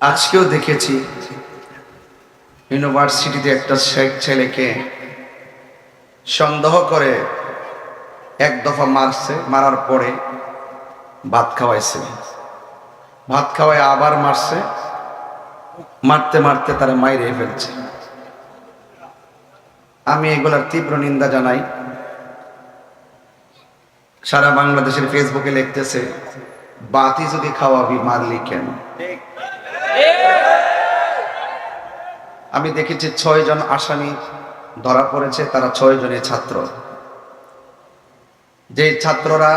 আজকেও দেখেছি ইউনিভার্সিটিতে একটা ছে- ছেলেকে সন্দেহ করে এক দফা মারছে, মারার পরে ভাত খাওয়াইছে। ভাত খাওয়ায় আবার মারছে, মারতে মারতে তারা মাইরে ফেলছে। আমি এগুলার তীব্র নিন্দা জানাই। সারা বাংলাদেশের ফেসবুকে লিখতেছে, বাতি যদি খাওয়াবি, মারলি কেন? আমি দেখেছি ছয় জন আসামি ধরা পড়েছে, তারা ছয় জনের ছাত্র। যে ছাত্ররা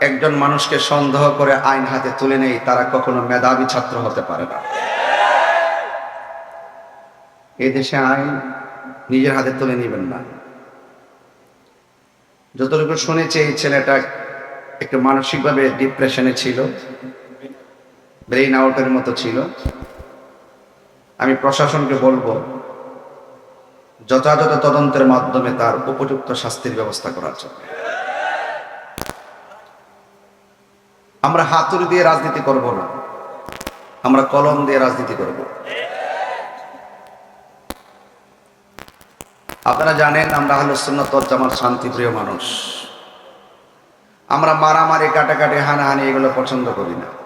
একজন মানুষকে সন্দেহ করে আইন হাতে তুলে নেই তারা কখনো মেধাবী ছাত্র হতে পারে না। এই দেশে আইন নিজের হাতে তুলে নেবেন না। যতটুকু শুনেছি, এই ছেলেটা একটু মানসিকভাবে ডিপ্রেশনে ছিল। ব্রেইন আউটের মতো ছিল। আমি প্রশাসনকে বলব, যথাযথ তদন্তের মাধ্যমে তার উপযুক্ত শাস্তির ব্যবস্থা করার জন্য। আমরা হাতুড়ি দিয়ে রাজনীতি করব না। আমরা কলম দিয়ে রাজনীতি করব। আপনারা জানেন, আমরা হলো সুন্নত জামার শান্তিপ্রিয় মানুষ। আমরা মারামারি, কাটাকাটি, হানাহানি এগুলো পছন্দ করি না।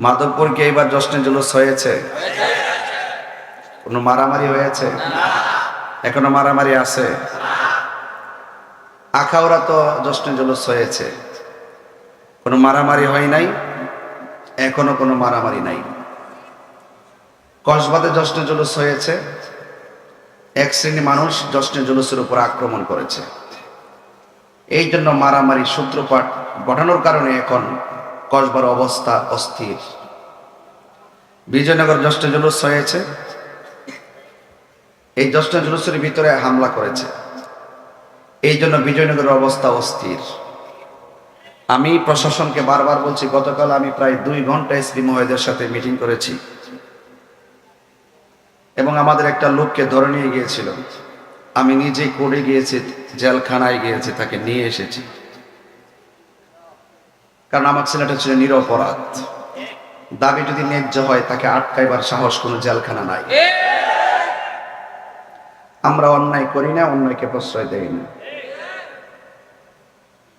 মাধবপুর কি এইবার জশ্নে জুলুস হয়েছে? কোনো মারামারি হয়েছে? এখনও মারামারি আছে? আখাউরা তো জশ্নে জুলুস হয়েছে। কোনো মারামারি হয় নাই? এখনও কোনো মারামারি নাই। কসবাতে জশ্নে জুলুস হয়েছে। এক শ্রেণি মানুষ জশ্নে জুলুসের উপর আক্রমণ করেছে। এই জন্য মারামারি সূত্রপাত ঘটানোর কারণে এখন কসবার অবস্থা অস্থির। বিজয়নগর জশ্নে জুলুস হয়েছে। এই জশ্নে জুলুসের ভিতরে হামলা করেছে। এই জন্য বিজয়নগরের অবস্থা অস্থির। আমি প্রশাসনকে বারবার বলছি, গতকাল আমি প্রায় দুই ঘণ্টা এসপি মহোদয়ের সাথে মিটিং করেছি। এবং আমাদের একটা লোককে ধরে নিয়ে গিয়েছিল। আমি নিজে কোর্টে গিয়েছি, জেলখানায় গিয়েছি, তাকে নিয়ে এসেছি। কারণ আমার ছেলেটা ছিল নিরপরাধ। দাবি যদি ন্যায্য হয়, তাকে আটকাইবার সাহস কোনো জেলখানা নাই। আমরা অন্যায় করি না, অন্যায়কে প্রশ্রয় দেই না।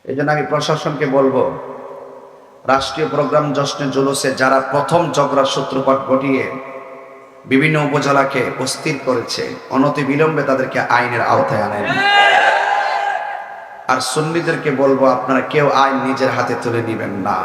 এই জন্য আমি প্রশাসনকে বলব, রাষ্ট্রীয় প্রোগ্রাম জশ্নে জুলুসে যারা প্রথম ঝগড়ার সূত্রপাত ঘটিয়ে বিভিন্ন উপজেলাকে অস্থির করেছে অনতি বিলম্বে তাদেরকে আইনের আওতায় আনেন আর সুন্নিদেরকে বলব আপনারা কেউ আইন নিজের হাতে তুলে নেবেন না।